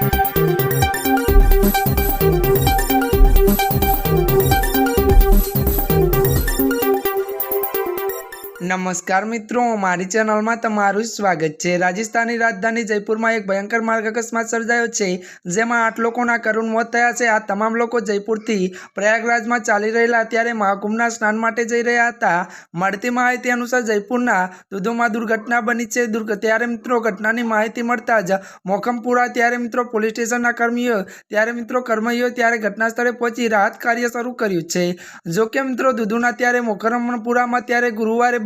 Thank you. નમસ્કાર મિત્રો, મારી ચેનલમાં તમારું સ્વાગત છે. રાજસ્થાનની રાજધાની જયપુરમાં એક ભયંકર માર્ગ અકસ્માત સર્જાયો છે, જેમાં આઠ લોકોના કરુણ મોત થયા છે. આ તમામ લોકો જયપુરથી પ્રયાગરાજમાં ચાલી રહેલા ત્યારે મહાકુંભના સ્નાન માટે જઈ રહ્યા હતા. મળતી માહિતી અનુસાર જયપુરના દુધોમાં દુર્ઘટના બની છે. ત્યારે મિત્રો ઘટનાની માહિતી મળતા જ મોખમપુરા, ત્યારે મિત્રો પોલીસ સ્ટેશનના કર્મીઓ, ત્યારે મિત્રો કર્મીઓ ત્યારે ઘટના સ્થળે પહોંચી રાહત કાર્ય શરૂ કર્યું છે. જો કે મિત્રો, દુધુના ત્યારે મોખરમપુરામાં ત્યારે ગુરુવારે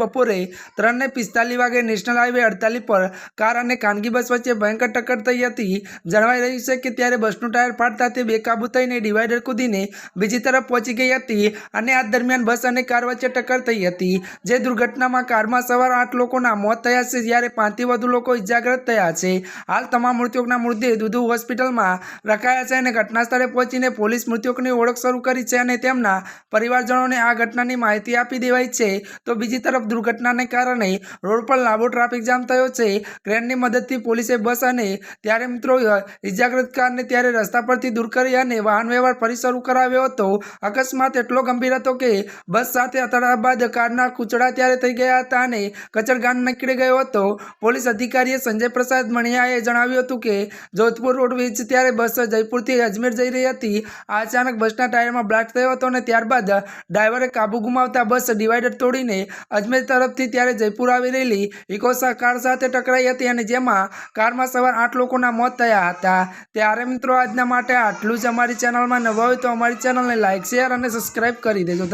ત્રણને પિસ્તાલીસ વાગે નેશનલ હાઈવે અડતાલીસ પર કાર અને ખાનગી બસ વચ્ચે ભયંકર ટક્કર થઈ હતી. જણાવાઈ રહ્યું છે કે ત્યારે બસનું ટાયર ફાટતા તે બેકાબુ થઈને ડિવાઈડર કૂદીને બીજી તરફ પહોંચી ગઈ હતી અને આ દરમિયાન બસ અને કાર વચ્ચે ટક્કર થઈ હતી. જે દુર્ઘટનામાં કારમાં સવાર આઠ લોકોના મોત થયા છે, જ્યારે પાંચથી વધુ લોકો ઇજાગ્રસ્ત થયા છે. હાલ તમામ મૃતકોના મૃતદેહ દુધુ હોસ્પિટલમાં રખાયા છે અને ઘટના સ્થળે પહોંચીને પોલીસ મૃતકોની ઓળખ શરૂ કરી છે અને તેમના પરિવારજનોને આ ઘટનાની માહિતી આપી દેવાઈ છે. તો બીજી તરફ દુર્ઘટનાને કારણે રોડ પર લાંબો ટ્રાફિક જામ થયો છે. ક્રેનની મદદથી પોલીસે બસ અને ત્યારે મિત્રો ઇજાગ્રસ્ત કારને ત્યારે રસ્તા પરથી દૂર કરી અને વાહન વ્યવહાર ફરી શરૂ કરાવ્યો હતો. અકસ્માત એટલો ગંભીર હતો કે બસ સાથે અથડાયા બાદ કારના કૂચડા ત્યારે થઈ ગયા હતા અને કચરગાન નીકળી ગયો હતો. પોલીસ અધિકારીએ સંજય પ્રસાદ મણિયાએ જણાવ્યું હતું કે, જોધપુર રોડ વીજ ત્યારે બસ જયપુરથી અજમેર જઈ રહી હતી. અચાનક બસના ટાયરમાં બ્લાસ્ટ થયો હતો અને ત્યારબાદ ડ્રાઈવરે કાબુ ગુમાવતા બસ ડિવાઈડર તોડીને અજમેર તરફથી ત્યારે જયપુર આવી રહેલી ઇકોસા કાર સાથે ટકરાઈ હતી અને જેમાં કારમાં સવાર આઠ લોકોના મોત થયા હતા. ત્યારે મિત્રો, આજના માટે આટલું જ અમારી ચેનલમાં નવા હોય તો અમારી ચેનલને લાઇક શેર અને સબસ્ક્રાઈબ કરી દેજો.